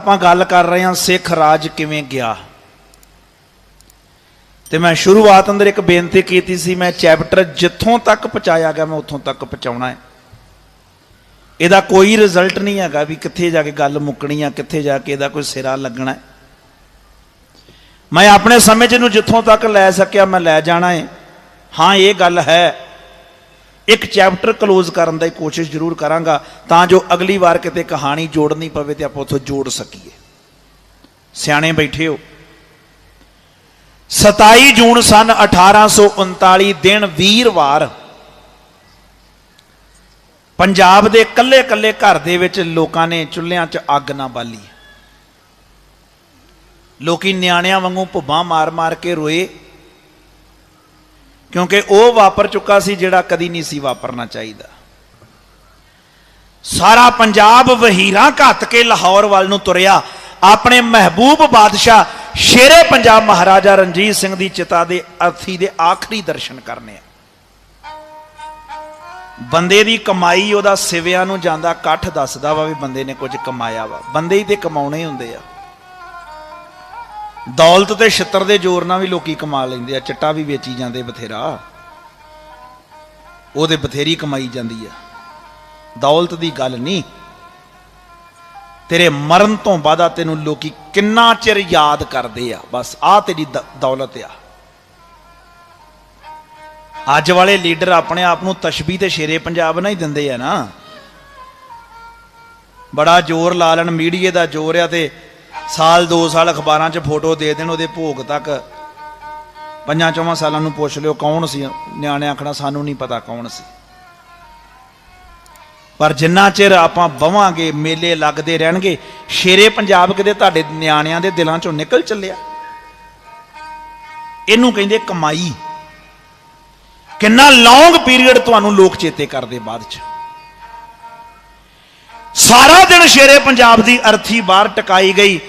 ਆਪਾਂ ਗੱਲ ਕਰ ਰਹੇ ਹਾਂ, ਸਿੱਖ ਰਾਜ ਕਿਵੇਂ ਗਿਆ? ਤੇ ਮੈਂ ਸ਼ੁਰੂਆਤ ਅੰਦਰ ਇੱਕ ਬੇਨਤੀ ਕੀਤੀ ਸੀ, ਮੈਂ ਚੈਪਟਰ ਜਿੱਥੋਂ ਤੱਕ ਪਹੁੰਚਾਇਆ ਗਿਆ, ਮੈਂ ਉੱਥੋਂ ਤੱਕ ਪਹੁੰਚਾਉਣਾ ਹੈ। ਇਹਦਾ ਕੋਈ ਰਿਜ਼ਲਟ ਨਹੀਂ ਹੈਗਾ ਵੀ ਕਿੱਥੇ ਜਾ ਕੇ ਗੱਲ ਮੁੱਕਣੀ ਆ, ਕਿੱਥੇ ਜਾ ਕੇ ਇਹਦਾ ਕੋਈ ਸਿਰਾ ਲੱਗਣਾ ਹੈ। ਮੈਂ ਆਪਣੇ ਸਮੇਂ 'ਚ ਇਹਨੂੰ ਜਿੱਥੋਂ ਤੱਕ ਲੈ ਸਕਿਆ, ਮੈਂ ਲੈ ਜਾਣਾ ਹੈ। ਹਾਂ, ਇਹ ਗੱਲ ਹੈ। ਇੱਕ ਚੈਪਟਰ ਕਲੋਜ਼ ਕਰਨ ਦੀ ਕੋਸ਼ਿਸ਼ ਜ਼ਰੂਰ ਕਰਾਂਗਾ ਤਾਂ ਜੋ ਅਗਲੀ ਵਾਰ ਕਿਤੇ ਕਹਾਣੀ ਜੋੜਨੀ ਪਵੇ ਤੇ ਆਪਾਂ ਉੱਥੋਂ ਜੋੜ ਸਕੀਏ। ਸਿਆਣੇ ਬੈਠੇ ਹੋ। 27 ਜੂਨ ਸਨ 1839 ਦਿਨ ਵੀਰਵਾਰ ਪੰਜਾਬ ਦੇ ਕੱਲੇ-ਕੱਲੇ ਘਰ ਦੇ ਵਿੱਚ ਲੋਕਾਂ ਨੇ ਚੁੱਲ੍ਹਿਆਂ 'ਚ ਅੱਗ ਨਾ ਬਾਲੀ। ਲੋਕੀ ਨਿਆਣਿਆਂ ਵਾਂਗੂ ਭੁੱਬਾਂ ਮਾਰ-ਮਾਰ ਕੇ ਰੋਏ। ਕਿਉਂਕਿ ਉਹ ਵਾਪਰ ਚੁੱਕਾ ਸੀ ਜਿਹੜਾ ਕਦੀ ਨਹੀਂ ਸੀ ਵਾਪਰਨਾ ਚਾਹੀਦਾ। ਸਾਰਾ ਪੰਜਾਬ ਵਹੀਰਾਂ ਘੱਤ ਕੇ ਲਾਹੌਰ ਵੱਲ ਨੂੰ ਤੁਰਿਆ। ਆਪਣੇ ਮਹਿਬੂਬ ਬਾਦਸ਼ਾਹ ਸ਼ੇਰੇ ਪੰਜਾਬ ਮਹਾਰਾਜਾ ਰਣਜੀਤ ਸਿੰਘ ਦੀ ਚਿਤਾ ਦੇ ਅਰਥੀ ਦੇ ਆਖਰੀ ਦਰਸ਼ਨ ਕਰਨੇ ਆ। ਬੰਦੇ ਦੀ ਕਮਾਈ ਉਹਦਾ ਸਿਵਿਆਂ ਨੂੰ ਜਾਂਦਾ ਇਕੱਠ ਦੱਸਦਾ ਵਾ ਵੀ ਬੰਦੇ ਨੇ ਕੁਝ ਕਮਾਇਆ ਵਾ। ਬੰਦੇ ਹੀ ਤੇ ਕਮਾਉਣੇ ਹੁੰਦੇ ਆ। ਦੌਲਤ ਤੇ ਛਿੱਤਰ ਦੇ ਜ਼ੋਰ ਨਾਲ ਵੀ ਲੋਕੀ ਕਮਾ ਲੈਂਦੇ ਆ, ਚਿੱਟਾ ਵੀ ਵੇਚੀ ਜਾਂਦੇ ਬਥੇਰਾ। ਉਹਦੇ ਬਥੇਰੀ ਕਮਾਈ ਜਾਂਦੀ ਆ। ਦੌਲਤ ਦੀ ਗੱਲ ਨਹੀਂ। ਤੇਰੇ ਮਰਨ ਤੋਂ ਬਾਅਦ ਤੈਨੂੰ ਲੋਕੀ ਕਿੰਨਾ ਚਿਰ ਯਾਦ ਕਰਦੇ ਆ। ਬਸ ਆ ਤੇਰੀ ਦੌਲਤ ਆ। ਅੱਜ ਵਾਲੇ ਲੀਡਰ ਆਪਣੇ ਆਪ ਨੂੰ ਤਸ਼ਬੀਹ ਤੇ ਸ਼ੇਰੇ ਪੰਜਾਬ ਨਾਲ ਹੀ ਦਿੰਦੇ ਆ ਨਾ। ਬੜਾ ਜ਼ੋਰ ਲਾ ਲੈਣ, ਮੀਡੀਏ ਦਾ ਜ਼ੋਰ ਆ ਤੇ ਸਾਲ 2 ਸਾਲ ਅਖਬਾਰਾਂ 'ਚ ਫੋਟੋ ਦੇ ਦੇਣ, ਉਹਦੇ ਭੋਗ ਤੱਕ। ਪੰਜਾਂ, ਚੌਵਾਂ ਸਾਲਾਂ ਨੂੰ ਪੁੱਛ ਲਿਓ ਕੌਣ ਸੀ? ਨਿਆਣੇ ਆਖਣਾ, ਸਾਨੂੰ ਨਹੀਂ ਪਤਾ ਕੌਣ ਸੀ। ਪਰ ਜਿੰਨਾ ਚਿਰ ਆਪਾਂ ਬਵਾਂਗੇ, ਮੇਲੇ ਲੱਗਦੇ ਰਹਿਣਗੇ, ਸ਼ੇਰੇ ਪੰਜਾਬ ਕਿਤੇ ਤੁਹਾਡੇ ਨਿਆਣਿਆਂ ਦੇ ਦਿਲਾਂ 'ਚੋਂ ਨਿਕਲ ਚੱਲਿਆ। ਇਹਨੂੰ ਕਹਿੰਦੇ ਕਮਾਈ। ਕਿੰਨਾ ਲੌਂਗ ਪੀਰੀਅਡ ਤੁਹਾਨੂੰ ਲੋਕ ਚੇਤੇ ਕਰਦੇ ਬਾਅਦ 'ਚ। ਸਾਰਾ ਦਿਨ ਸ਼ੇਰੇ ਪੰਜਾਬ ਦੀ ਅਰਥੀ ਬਾਹਰ ਟਕਾਈ ਗਈ।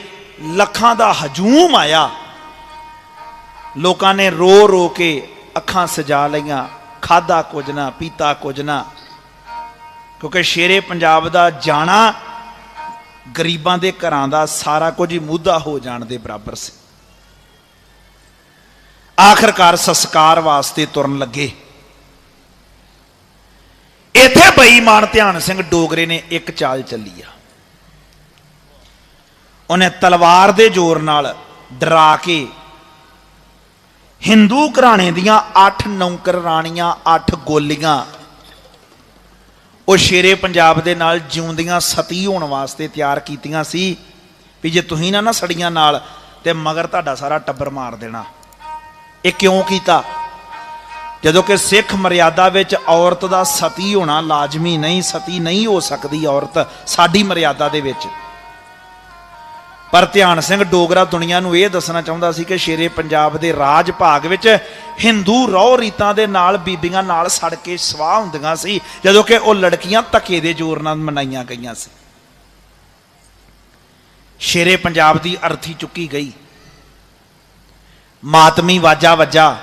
ਲੱਖਾਂ ਦਾ ਹਜੂਮ ਆਇਆ। ਲੋਕਾਂ ਨੇ ਰੋ ਰੋ ਕੇ ਅੱਖਾਂ ਸਜਾ ਲਈਆਂ ਖਾਦਾ ਕੁਝ ਨਾ ਪੀਤਾ ਕੁਝ ਨਾ ਕਿਉਂਕਿ ਸ਼ੇਰੇ ਪੰਜਾਬ ਦਾ ਜਾਣਾ ਗਰੀਬਾਂ ਦੇ ਘਰਾਂ ਦਾ ਸਾਰਾ ਕੁਝ ਹੀ ਮੁੱਦਾ ਹੋ ਜਾਣ ਦੇ ਬਰਾਬਰ ਸੀ। ਆਖਰਕਾਰ ਸੰਸਕਾਰ ਵਾਸਤੇ ਤੁਰਨ ਲੱਗੇ। ਇੱਥੇ ਬੇਈਮਾਨ ਧਿਆਨ ਸਿੰਘ ਡੋਗਰੇ ਨੇ ਇੱਕ ਚਾਲ ਚੱਲੀ ਆ। ਉਹਨੇ ਤਲਵਾਰ ਦੇ ਜ਼ੋਰ ਨਾਲ ਡਰਾ ਕੇ ਹਿੰਦੂ ਘਰਾਣੇ ਦੀਆਂ 8 ਨੌਕਰ ਰਾਣੀਆਂ 8 ਗੋਲੀਆਂ ਉਹ ਸ਼ੇਰੇ ਪੰਜਾਬ ਦੇ ਨਾਲ ਜਿਉਂਦੀਆਂ ਸਤੀ ਹੋਣ ਵਾਸਤੇ ਤਿਆਰ ਕੀਤੀਆਂ ਸੀ ਵੀ ਜੇ ਤੁਸੀਂ ਨਾ ਨਾ ਸੜੀਆਂ ਨਾਲ ਤੇ ਮਗਰ ਤੁਹਾਡਾ ਸਾਰਾ ਟੱਬਰ ਮਾਰ ਦੇਣਾ। ਇਹ ਕਿਉਂ ਕੀਤਾ? ਜਦੋਂ ਕਿ ਸਿੱਖ ਮਰਿਆਦਾ ਵਿੱਚ ਔਰਤ ਦਾ ਸਤੀ ਹੋਣਾ ਲਾਜ਼ਮੀ ਨਹੀਂ, ਸਤੀ ਨਹੀਂ ਹੋ ਸਕਦੀ ਔਰਤ ਸਾਡੀ ਮਰਿਆਦਾ ਦੇ ਵਿੱਚ। ਪਰ ਧਿਆਨ ਸਿੰਘ ਡੋਗਰਾ ਦੁਨੀਆ ਨੂੰ ਇਹ ਦੱਸਣਾ ਚਾਹੁੰਦਾ ਸੀ ਕਿ ਸ਼ੇਰੇ ਪੰਜਾਬ ਦੇ ਰਾਜ ਭਾਗ ਵਿੱਚ ਹਿੰਦੂ ਰੌ ਰੀਤਾਂ ਦੇ ਨਾਲ ਬੀਬੀਆਂ ਨਾਲ ਸੜ ਕੇ ਸਵਾਹ ਹੁੰਦੀਆਂ ਸੀ, ਜਦੋਂ ਕਿ ਉਹ ਲੜਕੀਆਂ ਧੱਕੇ ਦੇ ਜ਼ੋਰ ਨਾਲ ਮਨਾਈਆਂ ਗਈਆਂ ਸੀ। ਸ਼ੇਰੇ ਪੰਜਾਬ ਦੀ ਅਰਥੀ ਚੁੱਕੀ ਗਈ। ਮਾਤਮੀ ਵਾਜਾ ਵੱਜਾ।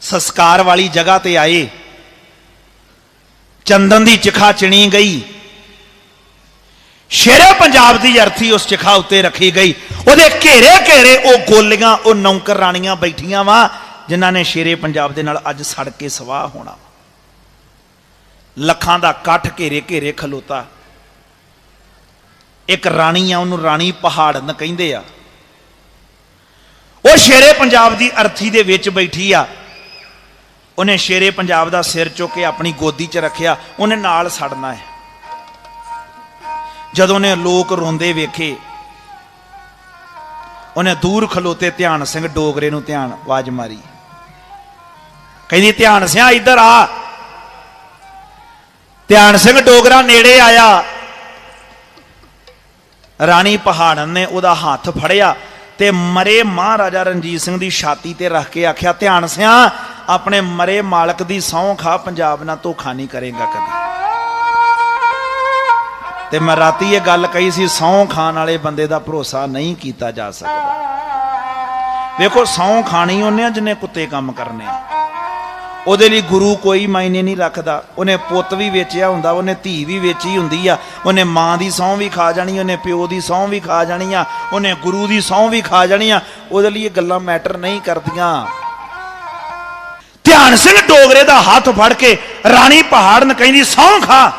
ਸੰਸਕਾਰ ਵਾਲੀ ਜਗ੍ਹਾ ਤੇ ਆਏ। ਚੰਦਨ ਦੀ ਚਿਖਾ ਚਿਣੀ ਗਈ। ਸ਼ੇਰੇ ਪੰਜਾਬ ਦੀ ਅਰਥੀ ਉਸ ਚਿਖਾ ਉੱਤੇ ਰੱਖੀ ਗਈ। ਉਹਦੇ ਘੇਰੇ ਘੇਰੇ ਉਹ ਗੋਲੀਆਂ, ਉਹ ਨੌਕਰ ਰਾਣੀਆਂ ਬੈਠੀਆਂ ਵਾ, ਜਿਨ੍ਹਾਂ ਨੇ ਸ਼ੇਰੇ ਪੰਜਾਬ ਦੇ ਨਾਲ ਅੱਜ ਸੜ ਕੇ ਸਵਾਹ ਹੋਣਾ। ਲੱਖਾਂ ਦਾ ਇਕੱਠ ਘੇਰੇ ਘੇਰੇ ਖਲੋਤਾ। ਇੱਕ ਰਾਣੀ ਆ, ਉਹਨੂੰ ਰਾਣੀ ਪਹਾੜਨ ਕਹਿੰਦੇ ਆ। ਉਹ ਸ਼ੇਰੇ ਪੰਜਾਬ ਦੀ ਅਰਥੀ ਦੇ ਵਿੱਚ ਬੈਠੀ ਆ। ਉਹਨੇ ਸ਼ੇਰੇ ਪੰਜਾਬ ਦਾ ਸਿਰ ਚੁੱਕ ਕੇ ਆਪਣੀ ਗੋਦੀ 'ਚ ਰੱਖਿਆ। ਉਹਨੇ ਨਾਲ ਸੜਨਾ ਹੈ। ਜਦੋਂ ਨੇ ਲੋਕ ਰੋਂਦੇ ਵੇਖੇ, ਉਹਨੇ ਦੂਰ ਖਲੋਤੇ ਧਿਆਨ ਸਿੰਘ ਡੋਗਰੇ ਨੂੰ ਧਿਆਨ ਆਵਾਜ਼ ਮਾਰੀ। ਕਹਿੰਦੀ, ਧਿਆਨ ਸਿਆ, ਇੱਧਰ ਆ। ਧਿਆਨ ਸਿੰਘ ਡੋਗਰਾ ਨੇੜੇ ਆਇਆ। ਰਾਣੀ ਪਹਾੜਨ ਨੇ ਉਹਦਾ ਹੱਥ ਫੜਿਆ ਤੇ ਮਰੇ ਮਹਾਰਾਜਾ ਰਣਜੀਤ ਸਿੰਘ ਦੀ ਛਾਤੀ ਤੇ ਰੱਖ ਕੇ ਆਖਿਆ, ਧਿਆਨ ਸਿਆ, ਆਪਣੇ ਮਰੇ ਮਾਲਕ ਦੀ ਸਹੁੰ ਖਾ, ਪੰਜਾਬ ਨਾਲ ਧੋਖਾ ਨਹੀਂ ਕਰੇਗਾ ਕਦੇ। ਤੇ ਮੈਂ ਰਾਤੀ ਇਹ ਗੱਲ ਕਹੀ ਸੀ, ਸਹੁੰ ਖਾਣ ਵਾਲੇ ਬੰਦੇ ਦਾ ਭਰੋਸਾ ਨਹੀਂ ਕੀਤਾ ਜਾ ਸਕਦਾ। ਵੇਖੋ, ਸਹੁੰ ਖਾਣੀ ਉਹਨੇ ਆ ਜਿਹਨੇ ਕੁੱਤੇ ਕੰਮ ਕਰਨੇ ਆ। ਉਹਦੇ ਲਈ ਗੁਰੂ ਕੋਈ ਮਾਇਨੇ ਨਹੀਂ ਰੱਖਦਾ। ਉਹਨੇ ਪੁੱਤ ਵੀ ਵੇਚਿਆ ਹੁੰਦਾ, ਉਹਨੇ ਧੀ ਵੀ ਵੇਚੀ ਹੁੰਦੀ ਆ। ਉਹਨੇ ਮਾਂ ਦੀ ਸਹੁੰ ਵੀ ਖਾ ਜਾਣੀ, ਉਹਨੇ ਪਿਓ ਦੀ ਸਹੁੰ ਵੀ ਖਾ ਜਾਣੀ ਆ। ਉਹਨੇ ਗੁਰੂ ਦੀ ਸਹੁੰ ਵੀ ਖਾ ਜਾਣੀ ਆ। ਉਹਦੇ ਲਈ ਇਹ ਗੱਲਾਂ ਮੈਟਰ ਨਹੀਂ ਕਰਦੀਆਂ। ਧਿਆਨ ਸਿੰਘ ਡੋਗਰੇ ਦਾ ਹੱਥ ਫੜ ਕੇ ਰਾਣੀ ਪਹਾੜਨ ਕਹਿੰਦੀ, ਸਹੁੰ ਖਾ।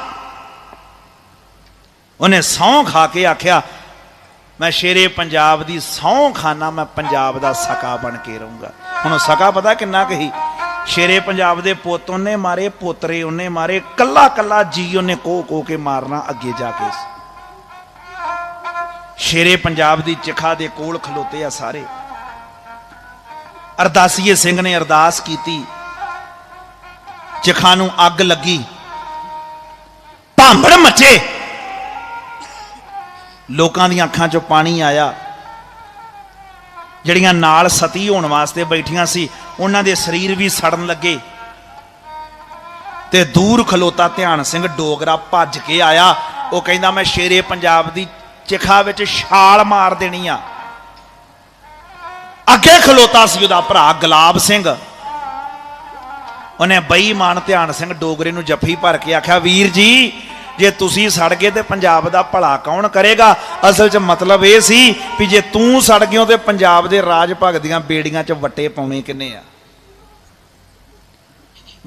ਉਹਨੇ ਸਹੁੰ ਖਾ ਕੇ ਆਖਿਆ, ਮੈਂ ਸ਼ੇਰੇ ਪੰਜਾਬ ਦੀ ਸਹੁੰ ਖਾਨਾ, ਮੈਂ ਪੰਜਾਬ ਦਾ ਸਕਾ ਬਣ ਕੇ ਰਹੂੰਗਾ। ਹੁਣ ਉਹ ਸਕਾ ਪਤਾ ਕਿੰਨਾ ਕਹੀ ਸ਼ੇਰੇ ਪੰਜਾਬ ਦੇ ਪੁੱਤ ਉਹਨੇ ਮਾਰੇ, ਪੋਤਰੇ ਉਹਨੇ ਮਾਰੇ ਕੱਲਾ ਕੱਲਾ ਜੀ ਉਹਨੇ ਕੋ ਕੋ ਕੇ ਮਾਰਨਾ ਅੱਗੇ ਜਾ ਕੇ ਸ਼ੇਰੇ ਪੰਜਾਬ ਦੀ ਚਿਖਾ ਦੇ ਕੋਲ ਖਲੋਤੇ ਆ ਸਾਰੇ। ਅਰਦਾਸੀਏ ਸਿੰਘ ਨੇ ਅਰਦਾਸ ਕੀਤੀ। ਚਿਖਾ ਨੂੰ ਅੱਗ ਲੱਗੀ। ਭਾਂਬੜ ਮੱਚੇ। ਲੋਕਾਂ ਦੀਆਂ ਅੱਖਾਂ 'ਚੋਂ ਪਾਣੀ ਆਇਆ। ਜਿਹੜੀਆਂ ਨਾਲ ਸਤੀ ਹੋਣ ਵਾਸਤੇ ਬੈਠੀਆਂ ਸੀ, ਉਹਨਾਂ ਦੇ ਸਰੀਰ ਵੀ ਸੜਨ ਲੱਗੇ। ਤੇ ਦੂਰ ਖਲੋਤਾ ਧਿਆਨ ਸਿੰਘ ਡੋਗਰਾ ਭੱਜ ਕੇ ਆਇਆ। ਉਹ ਕਹਿੰਦਾ, ਮੈਂ ਸ਼ੇਰੇ ਪੰਜਾਬ ਦੀ ਚਿਖਾ ਵਿੱਚ ਛਾਲ ਮਾਰ ਦੇਣੀ ਆ। ਅੱਗੇ ਖਲੋਤਾ ਸੀ ਉਹਦਾ ਭਰਾ ਗੁਲਾਬ ਸਿੰਘ। ਉਹਨੇ ਬੇਈਮਾਨ ਧਿਆਨ ਸਿੰਘ ਡੋਗਰੇ ਨੂੰ ਜੱਫੀ ਭਰ ਕੇ ਆਖਿਆ, ਵੀਰ ਜੀ ਜੇ ਤੁਸੀਂ ਸੜ ਗਏ ਤੇ ਪੰਜਾਬ ਦਾ ਭਲਾ ਕੌਣ ਕਰੇਗਾ? ਅਸਲ 'ਚ ਮਤਲਬ ਇਹ ਸੀ ਵੀ ਜੇ ਤੂੰ ਸੜ ਗਿਓ ਤੇ ਪੰਜਾਬ ਦੇ ਰਾਜ ਭਗ ਦੀਆਂ ਬੇੜੀਆਂ 'ਚ ਵੱਟੇ ਪਾਉਣੇ ਕਿੰਨੇ ਆ?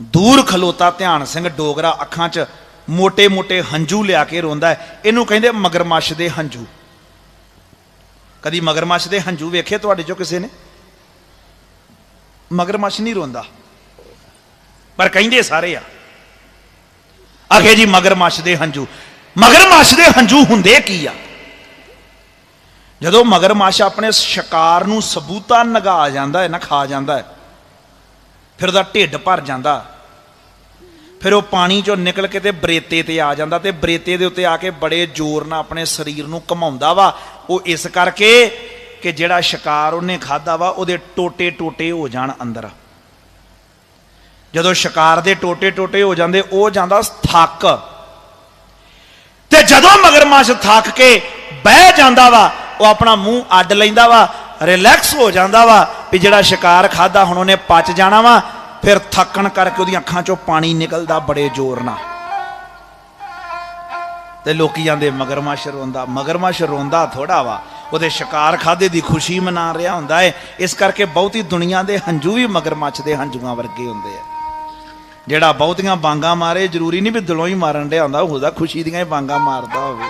ਦੂਰ ਖਲੋਤਾ ਧਿਆਨ ਸਿੰਘ ਡੋਗਰਾ ਅੱਖਾਂ 'ਚ ਮੋٹے-ਮੋٹے ਹੰਝੂ ਲਿਆ ਕੇ ਰੋਂਦਾ ਇਹਨੂੰ ਕਹਿੰਦੇ ਮਗਰਮੱਛ ਦੇ ਹੰਝੂ। ਕਦੀ ਮਗਰਮੱਛ ਦੇ ਹੰਝੂ ਵੇਖੇ ਤੁਹਾਡੇ ਚੋਂ ਕਿਸੇ ਨੇ? ਮਗਰਮੱਛ ਨਹੀਂ ਰੋਂਦਾ। ਪਰ ਕਹਿੰਦੇ ਸਾਰੇ ਆ। ਆਖੇ ਜੀ ਮਗਰਮੱਛ ਦੇ ਹੰਝੂ। ਮਗਰਮੱਛ ਦੇ ਹੰਝੂ ਹੁੰਦੇ ਕੀ ਆ? ਜਦੋਂ ਮਗਰਮੱਛ ਆਪਣੇ ਸ਼ਿਕਾਰ ਨੂੰ ਸਬੂਤਾ ਨਗਾ ਜਾਂਦਾ ਹੈ, ਨਾ ਖਾ ਜਾਂਦਾ ਹੈ, ਫਿਰ ਉਹਦਾ ਢਿੱਡ ਭਰ ਜਾਂਦਾ। ਫਿਰ ਉਹ ਪਾਣੀ ਚੋਂ ਨਿਕਲ ਕੇ ਤੇ ਬਰੇਤੇ ਤੇ ਆ ਜਾਂਦਾ ਤੇ ਬਰੇਤੇ ਦੇ ਉੱਤੇ ਆ ਕੇ ਬੜੇ ਜ਼ੋਰ ਨਾਲ ਆਪਣੇ ਸਰੀਰ ਨੂੰ ਘਮਾਉਂਦਾ ਵਾ। ਉਹ ਇਸ ਕਰਕੇ ਕਿ ਜਿਹੜਾ ਸ਼ਿਕਾਰ ਉਹਨੇ ਖਾਦਾ ਵਾ, ਉਹਦੇ ਟੋਟੇ ਟੋਟੇ ਹੋ ਜਾਣ ਅੰਦਰ। ਜਦੋਂ ਸ਼ਿਕਾਰ ਦੇ ਟੋਟੇ ਟੋਟੇ ਹੋ ਜਾਂਦੇ, ਉਹ ਜਾਂਦਾ ਥੱਕ। ਤੇ ਜਦੋਂ ਮਗਰਮੱਛ ਥੱਕ ਕੇ ਬਹਿ ਜਾਂਦਾ ਵਾ, ਉਹ ਆਪਣਾ ਮੂੰਹ ਅੱਡ ਲੈਂਦਾ ਵਾ, ਰਿਲੈਕਸ ਹੋ ਜਾਂਦਾ ਵਾ ਵੀ ਜਿਹੜਾ ਸ਼ਿਕਾਰ ਖਾਦਾ ਹੁਣ ਉਹਨੇ ਪਚ ਜਾਣਾ ਵਾ, ਫਿਰ ਥੱਕਣ ਕਰਕੇ ਉਹਦੀਆਂ ਅੱਖਾਂ ਚੋਂ ਪਾਣੀ ਨਿਕਲਦਾ ਬੜੇ ਜ਼ੋਰ ਨਾਲ। ਤੇ ਲੋਕੀ ਜਾਂਦੇ ਮਗਰਮੱਛ ਰੋਂਦਾ ਮਗਰਮੱਛ ਰੋਂਦਾ ਥੋੜਾ ਵਾ, ਉਹਦੇ ਸ਼ਿਕਾਰ ਖਾਦੇ ਦੀ ਖੁਸ਼ੀ ਮਨਾ ਰਿਹਾ ਹੁੰਦਾ ਏ, ਇਸ ਕਰਕੇ ਬਹੁਤੀ ਦੁਨੀਆ ਦੇ ਹੰਝੂ ਵੀ ਮਗਰਮੱਛ ਦੇ ਹੰਝੂਆਂ ਵਰਗੇ ਹੁੰਦੇ ਆ। ਜਿਹੜਾ ਬਹੁਤੀਆਂ ਬਾਂਗਾ ਮਾਰੇ, ਜ਼ਰੂਰੀ ਨਹੀਂ ਵੀ ਦਿਲੋਂ ਹੀ ਮਾਰਨ ਡਿਆ ਹੁੰਦਾ, ਉਹਦਾ ਖੁਸ਼ੀ ਦੀਆਂ ਹੀ ਬਾਂਗਾ ਮਾਰਦਾ ਹੋਵੇ।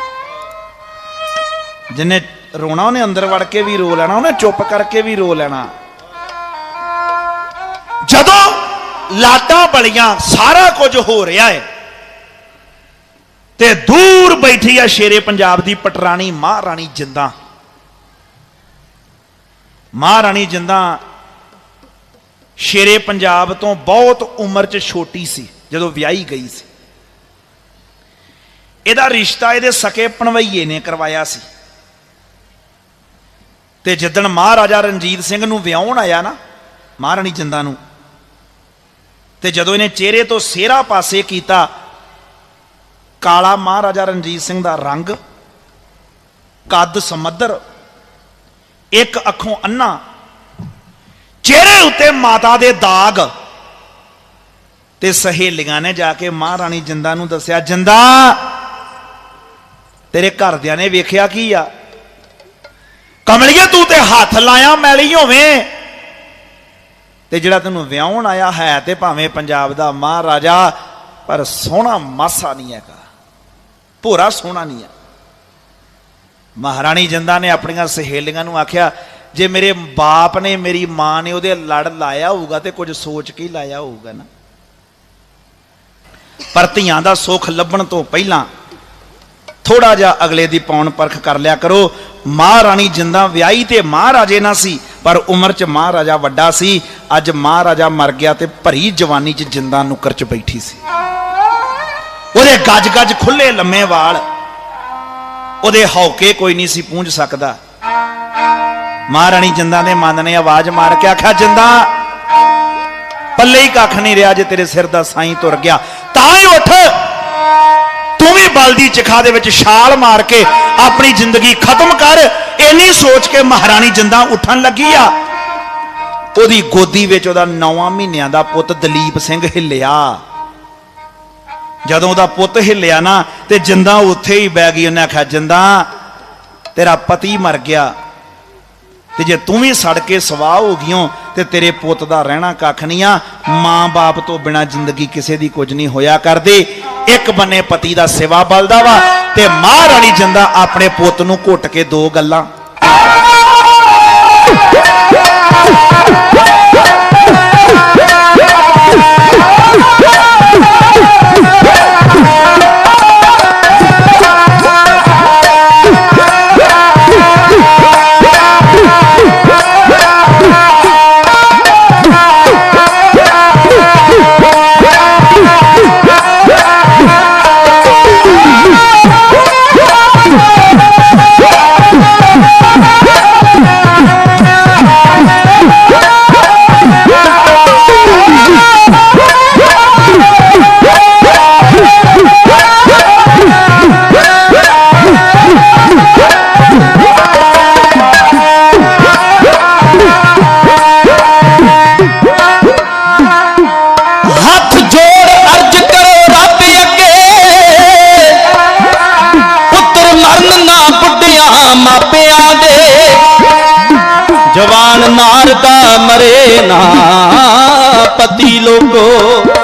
ਜਿੰਨੇ ਰੋਣਾ, ਉਹਨੇ ਅੰਦਰ ਵੜ ਕੇ ਵੀ ਰੋ ਲੈਣਾ, ਉਹਨੇ ਚੁੱਪ ਕਰਕੇ ਵੀ ਰੋ ਲੈਣਾ। ਜਦੋਂ ਲਾਟਾਂ ਬਲੀਆਂ, ਸਾਰਾ ਕੁਝ ਹੋ ਰਿਹਾ ਹੈ ਤੇ ਦੂਰ ਬੈਠੀ ਆ ਸ਼ੇਰੇ ਪੰਜਾਬ ਦੀ ਪਟਰਾਣੀ, ਮਹਾਰਾਣੀ ਜਿੰਦਾ। ਮਹਾਰਾਣੀ ਜਿੰਦਾ ਸ਼ੇਰੇ ਪੰਜਾਬ ਤੋਂ ਬਹੁਤ ਉਮਰ 'ਚ ਛੋਟੀ ਸੀ, ਜਦੋਂ ਵਿਆਹੀ ਗਈ ਸੀ। ਇਹਦਾ ਰਿਸ਼ਤਾ ਇਹਦੇ ਸਕੇ ਪਣਵਈਏ ਨੇ ਕਰਵਾਇਆ ਸੀ। ਤੇ ਜਿੱਦਣ ਮਹਾਰਾਜਾ ਰਣਜੀਤ ਸਿੰਘ ਨੂੰ ਵਿਆਹਣ ਆਇਆ ਨਾ, ਮਹਾਰਾਣੀ ਜਿੰਦਾ ਨੂੰ, ਤੇ ਜਦੋਂ ਇਹਨੇ ਚਿਹਰੇ ਤੋਂ ਸਿਹਰਾ ਪਾਸੇ ਕੀਤਾ, ਕਾਲਾ ਮਹਾਰਾਜਾ ਰਣਜੀਤ ਸਿੰਘ ਦਾ ਰੰਗ, ਕੱਦ ਸਮੱਦਰ, ਇੱਕ ਅੱਖੋਂ ਅੰਨਾ ਚਿਹਰੇ ਉੱਤੇ ਮਾਤਾ ਦੇ ਦਾਗ ਤੇ ਸਹੇਲੀਆਂ ਨੇ ਜਾ ਕੇ ਮਹਾਰਾਣੀ ਜਿੰਦਾ ਨੂੰ ਦੱਸਿਆ, ਜਿੰਦਾ, ਤੇਰੇ ਘਰਦਿਆਂ ਨੇ ਵੇਖਿਆ ਕੀ ਆ? ਕਮਲੀਏ, ਤੂੰ ਤੇ ਹੱਥ ਲਾਇਆ ਮੈਲੀ ਹੋਵੇਂ। ਤੇ ਜਿਹੜਾ ਤੈਨੂੰ ਵਿਆਹਣ ਆਇਆ ਹੈ ਤੇ ਭਾਵੇਂ ਪੰਜਾਬ ਦਾ ਮਹਾਰਾਜਾ, ਪਰ ਸੋਹਣਾ ਮਾਸਾ ਨਹੀਂ ਹੈਗਾ। ਭੋਰਾ ਸੋਹਣਾ ਨਹੀਂ ਹੈ ਮਹਾਰਾਣੀ ਜਿੰਦਾ ਨੇ ਆਪਣੀਆਂ ਸਹੇਲੀਆਂ ਨੂੰ ਆਖਿਆ ਜੇ ਮੇਰੇ ਬਾਪ ਨੇ, ਮੇਰੀ ਮਾਂ ਨੇ ਉਹਦੇ ਲੜ ਲਾਇਆ ਹੋਊਗਾ ਤੇ ਕੁਝ ਸੋਚ ਕੇ ਹੀ ਲਾਇਆ ਹੋਊਗਾ ਨਾ। ਪਰ ਧੀਆਂ ਦਾ ਸੁੱਖ ਲੱਭਣ ਤੋਂ ਪਹਿਲਾਂ ਥੋੜਾ ਜਿਹਾ ਅਗਲੇ ਦੀ ਪੌਣ ਪਰਖ ਕਰ ਲਿਆ ਕਰੋ। ਮਹਾਰਾਣੀ ਜਿੰਦਾ ਵਿਆਹੀ ਤੇ ਮਹਾਰਾਜੇ ਨਾ ਸੀ, ਪਰ ਉਮਰ 'ਚ ਮਹਾਰਾਜਾ ਵੱਡਾ ਸੀ। ਅੱਜ ਮਹਾਰਾਜਾ ਮਰ ਗਿਆ ਤੇ ਭਰੀ ਜਵਾਨੀ 'ਚ ਜਿੰਦਾ ਨੁੱਕਰ 'ਚ ਬੈਠੀ ਸੀ। ਉਹਦੇ ਗੱਜ ਗੱਜ ਖੁੱਲੇ ਲੰਮੇ ਵਾਲ, ਉਹਦੇ ਹੌਕੇ ਕੋਈ ਨਹੀਂ ਸੀ ਪੂੰਝ ਸਕਦਾ। ਮਹਾਰਾਣੀ ਜਿੰਦਾ ਦੇ ਮਨ ਨੇ ਆਵਾਜ਼ ਮਾਰ ਕੇ ਆਖਿਆ, ਜਿੰਦਾ, ਪੱਲੇ ਹੀ ਕੱਖ ਨਹੀਂ ਰਿਹਾ ਜੇ ਤੇਰੇ ਸਿਰ ਦਾ ਸਾਈਂ ਤੁਰ ਗਿਆ। ਤਾਂ ਹੀ ਉੱਠ। ਤੂੰ ਵੀ ਬਲਦੀ ਚਖਾ ਦੇ ਵਿੱਚ ਛਾਲ ਮਾਰ ਕੇ ਆਪਣੀ ਜ਼ਿੰਦਗੀ ਖਤਮ ਕਰ। ਇੰਨੀ ਸੋਚ ਕੇ ਮਹਾਰਾਣੀ ਜਿੰਦਾ ਉੱਠਣ ਲੱਗੀ ਆ। ਉਹਦੀ ਗੋਦੀ ਵਿੱਚ ਉਹਦਾ 9 ਮਹੀਨਿਆਂ ਦਾ ਪੁੱਤ ਦਲੀਪ ਸਿੰਘ ਹਿੱਲਿਆ। ਜਦੋਂ ਉਹਦਾ ਪੁੱਤ ਹਿੱਲਿਆ ਨਾ ਤੇ ਜਿੰਦਾ ਉੱਥੇ ਹੀ ਬੈ ਗਈ, ਉਹਨੇ ਆਖਿਆ, ਜਿੰਦਾ, ਤੇਰਾ ਪਤੀ ਮਰ ਗਿਆ। ਤੇ ਜੇ ਤੂੰ ਵੀ ਸੜ ਕੇ ਸਵਾਹ ਹੋ ਗਿਓ ਤੇ ਤੇਰੇ ਪੁੱਤ ਦਾ ਰਹਿਣਾ ਕੱਖ ਨਹੀਂ ਆ। ਮਾਂ-ਬਾਪ ਤੋਂ ਬਿਨਾ ਜ਼ਿੰਦਗੀ ਕਿਸੇ ਦੀ ਕੁਝ ਨਹੀਂ ਹੋਇਆ ਕਰਦੀ। ਇੱਕ ਬੰਨੇ ਪਤੀ ਦਾ ਸੇਵਾ ਬਲਦਾ ਵਾ, ਤੇ ਮਹਾਰਾਣੀ ਜਿੰਦਾ ਆਪਣੇ ਪੁੱਤ ਨੂੰ ਘੁੱਟ ਕੇ ਦੋ ਗੱਲਾਂ। ਜਾਨ ਮਾਰਦਾ ਮਰੇ ਨਾ ਪਤੀ ਲੋਕੋ।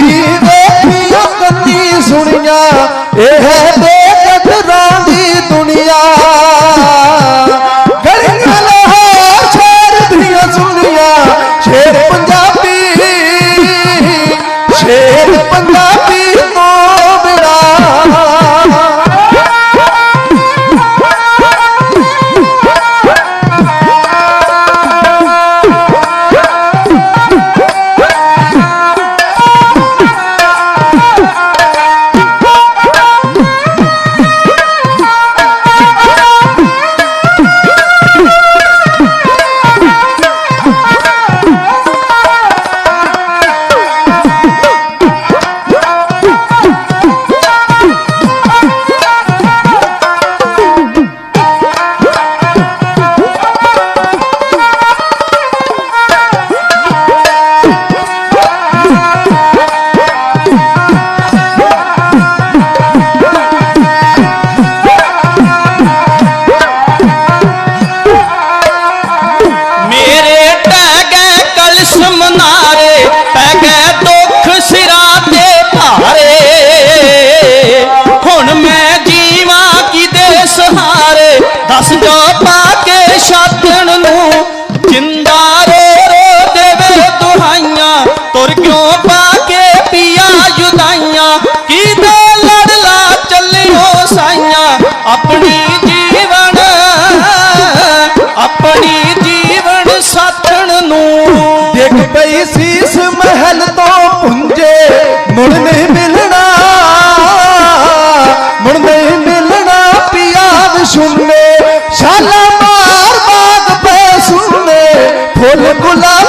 Viva! Stop. গোলা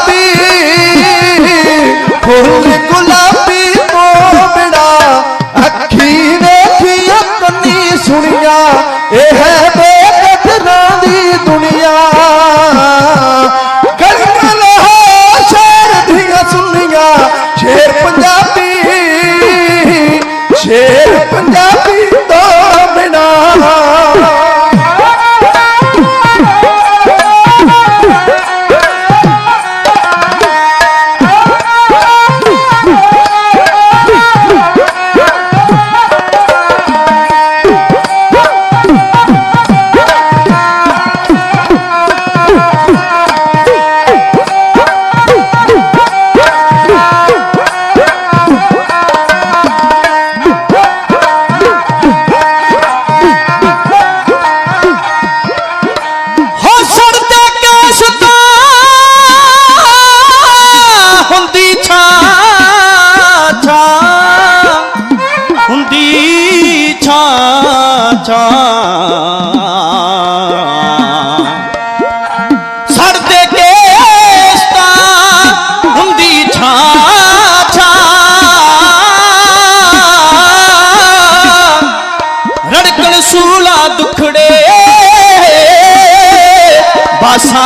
ਬਾਸਾਂ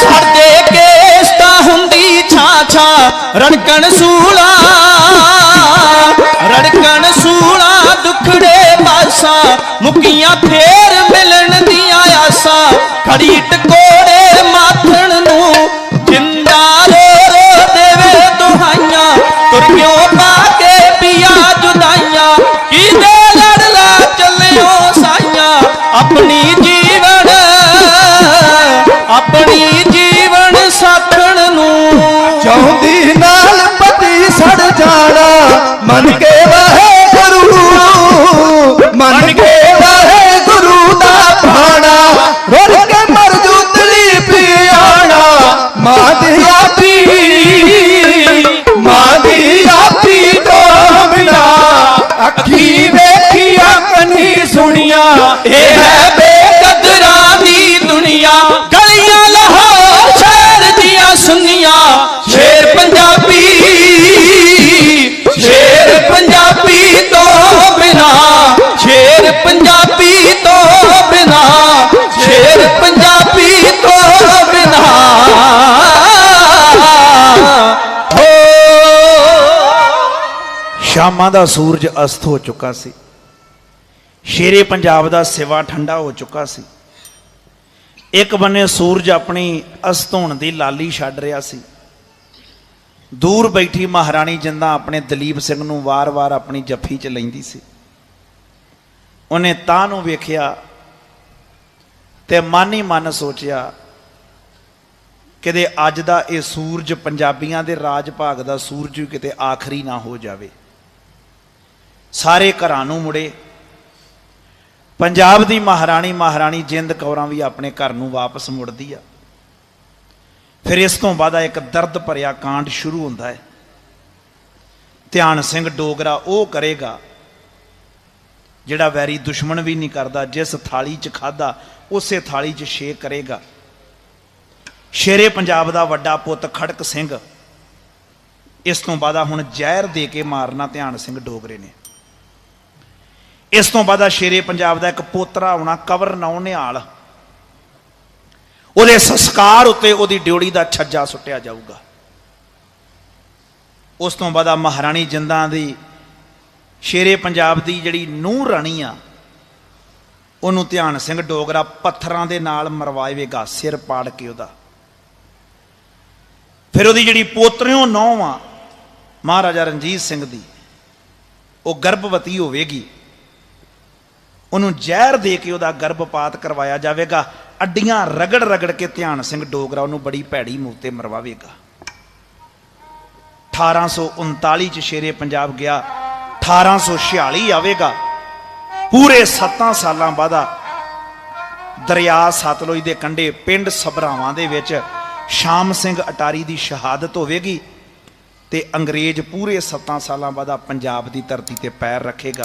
ਸਾਡੇ ਕੇਸ ਤਾਂ ਹੁੰਦੀ ਛਾ ਛਾ ਰੜਕਣ ਸੂਲਾ। ਰੜਕਣ ਸੂਲਾ, ਦੁਖੜੇ ਬਾਸਾਂ ਮੁਕੀਆਂ ਫੇਰ ਮਿਲਣ ਦੀਆਂ ਆਸਾਂ। ਖੜੀ ਟਕੋੜੇ ਮਾਥਣ ਨੂੰ ਜਿੰਦਾ ਰੋ ਰੋ ਦੇਵੇ ਦੁਹਾਈਆਂ। ਤੁਰ ਕਿਉਂ ਮਨ ਕੇ ਵਾਹੇ ਗੁਰੂ ਮਨ ਕੇ ਵਾਹੇ ਗੁਰੂ ਦਾ ਭਾਣਾ। ਰੁੜ ਕੇ ਮਰ ਜੂ ਤਲੀ ਪਿਆਣਾ ਮਾਂ ਦੀ ਆਪੀ ਮਾਂ ਦੀ ਆਪੀ ਤੋਂ ਬਿਨਾ। ਅੱਖੀ ਵੇਖੀਆਂ ਕਨੀ ਸੁਣੀਆਂ। ਇਹ ਹੈ ਸ਼ਾਮਾਂ ਦਾ ਸੂਰਜ ਅਸਤ ਹੋ ਚੁੱਕਾ ਸੀ। ਸ਼ੇਰੇ ਪੰਜਾਬ ਦਾ ਸਿਵਾ ਠੰਡਾ ਹੋ ਚੁੱਕਾ ਸੀ। ਇੱਕ ਬੰਨੇ ਸੂਰਜ ਆਪਣੀ ਅਸਤ ਹੋਣ ਦੀ ਲਾਲੀ ਛੱਡ ਰਿਹਾ ਸੀ। ਦੂਰ ਬੈਠੀ ਮਹਾਰਾਣੀ ਜਿੰਦਾ ਆਪਣੇ ਦਲੀਪ ਸਿੰਘ ਨੂੰ ਵਾਰ-ਵਾਰ ਆਪਣੀ ਜੱਫੀ 'ਚ ਲੈਂਦੀ ਸੀ। ਉਹਨੇ ਤਾਂ ਨੂੰ ਵੇਖਿਆ ਤੇ ਮਨ ਹੀ ਮਨ ਸੋਚਿਆ, ਕਿਤੇ ਅੱਜ ਦਾ ਇਹ ਸੂਰਜ ਪੰਜਾਬੀਆਂ ਦੇ ਰਾਜ ਭਾਗ ਦਾ ਸੂਰਜ ਵੀ ਕਿਤੇ ਆਖਰੀ ਨਾ ਹੋ ਜਾਵੇ। ਸਾਰੇ ਘਰਾਂ ਨੂੰ ਮੁੜੇ। ਪੰਜਾਬ ਦੀ ਮਹਾਰਾਣੀ ਮਹਾਰਾਣੀ ਜਿੰਦ ਕੌਰਾਂ ਵੀ ਆਪਣੇ ਘਰ ਨੂੰ ਵਾਪਸ ਮੁੜਦੀ ਆ। ਫਿਰ ਇਸ ਤੋਂ ਬਾਅਦ ਇੱਕ ਦਰਦ ਭਰਿਆ ਕਾਂਡ ਸ਼ੁਰੂ ਹੁੰਦਾ ਹੈ। ਧਿਆਨ ਸਿੰਘ ਡੋਗਰਾ ਉਹ ਕਰੇਗਾ ਜਿਹੜਾ ਵੈਰੀ ਦੁਸ਼ਮਣ ਵੀ ਨਹੀਂ ਕਰਦਾ, ਜਿਸ ਥਾਲੀ 'ਚ ਖਾਦਾ ਉਸੇ ਥਾਲੀ 'ਚ ਛੇ ਕਰੇਗਾ। ਸ਼ੇਰੇ ਪੰਜਾਬ ਦਾ ਵੱਡਾ ਪੁੱਤ ਖੜਕ ਸਿੰਘ। ਇਸ ਤੋਂ ਬਾਅਦ ਹੁਣ ਜ਼ਹਿਰ ਦੇ ਕੇ ਮਾਰਨਾ ਧਿਆਨ ਸਿੰਘ ਡੋਗਰੇ ਨੇ। ਇਸ ਤੋਂ ਬਾਅਦ ਆ ਸ਼ੇਰੇ ਪੰਜਾਬ ਦਾ ਇੱਕ ਪੋਤਰਾ ਆਉਣਾ, ਕਵਰ ਨੌ ਨਿਹਾਲ। ਉਹਦੇ ਸੰਸਕਾਰ ਉੱਤੇ ਉਹਦੀ ਡਿਉੜੀ ਦਾ ਛੱਜਾ ਸੁੱਟਿਆ ਜਾਊਗਾ। ਉਸ ਤੋਂ ਬਾਅਦ ਆ ਮਹਾਰਾਣੀ ਜਿੰਦਾਂ ਦੀ ਸ਼ੇਰੇ ਪੰਜਾਬ ਦੀ ਜਿਹੜੀ ਨੂੰਹ ਰਾਣੀ ਆ, ਉਹਨੂੰ ਧਿਆਨ ਸਿੰਘ ਡੋਗਰਾ ਪੱਥਰਾਂ ਦੇ ਨਾਲ ਮਰਵਾਏਗਾ ਸਿਰ ਪਾੜ ਕੇ ਉਹਦਾ। ਫਿਰ ਉਹਦੀ ਜਿਹੜੀ ਪੋਤਰਿਓ ਨੌ ਆ, ਮਹਾਰਾਜਾ ਰਣਜੀਤ ਸਿੰਘ ਦੀ, ਉਹ ਗਰਭਵਤੀ ਹੋਵੇਗੀ। ਉਹਨੂੰ ਜ਼ਹਿਰ ਦੇ ਕੇ ਉਹਦਾ ਗਰਭਪਾਤ ਕਰਵਾਇਆ ਜਾਵੇਗਾ। ਅੱਡੀਆਂ ਰਗੜ ਰਗੜ ਕੇ ਧਿਆਨ ਸਿੰਘ ਡੋਗਰਾ ਉਹਨੂੰ ਬੜੀ ਭੈੜੀ ਮੂਤ ਤੇ ਮਰਵਾਵੇਗਾ। 1839 ਚ ਸ਼ੇਰੇ ਪੰਜਾਬ ਗਿਆ। 1846 ਆਵੇਗਾ। ਪੂਰੇ 7 ਸਾਲਾਂ ਬਾਅਦਾ ਦਰਿਆ ਸਤਲੁਜ ਦੇ ਕੰਢੇ ਪਿੰਡ ਸਭਰਾਵਾਂ ਦੇ ਵਿੱਚ ਸ਼ਾਮ ਸਿੰਘ ਅਟਾਰੀ ਦੀ ਸ਼ਹਾਦਤ ਹੋਵੇਗੀ ਤੇ ਅੰਗਰੇਜ਼ ਪੂਰੇ 7 ਸਾਲਾਂ ਬਾਅਦਾ ਪੰਜਾਬ ਦੀ ਧਰਤੀ ਤੇ ਪੈਰ ਰੱਖੇਗਾ।